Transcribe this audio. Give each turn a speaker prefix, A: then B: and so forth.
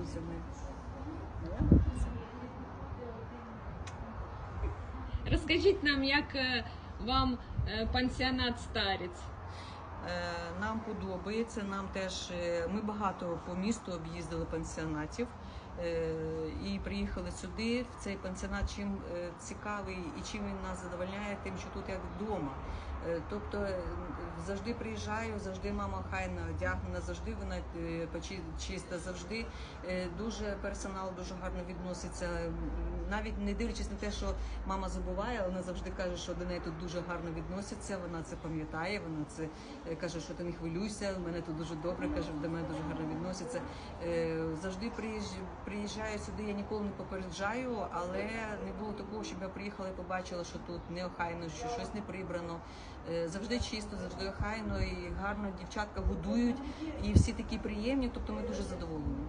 A: друзями.
B: Розкажіть нам, як е, вам е, пансіонат старець?
A: Е, Нам подобається. Нам теж ми багато по місту об'їздили пансіонатів і приїхали сюди. В цей пансіонат чим цікавий і чим він нас задовольняє, тим, що тут як вдома. Е, Тобто е, завжди приїжджаю, завжди мама хайно одягнена, завжди вона е, чиста, завжди дуже персонал дуже гарно відноситься. Навіть не дивлячись на те, що мама забуває, вона завжди каже, що до неї тут дуже гарно відносяться. Вона це пам'ятає. Вона це каже, що ти не хвилюйся. У мене тут дуже добре. каже, до мене дуже гарно відносяться. Завжди приїж- приїжджаю сюди. Я ніколи не попереджаю, але не було такого, щоб я приїхала і побачила, що тут неохайно, що щось не прибрано. Е, Завжди чисто, завжди охайно і гарно дівчатка годують, і всі такі приємні. Тобто ми дуже задоволені.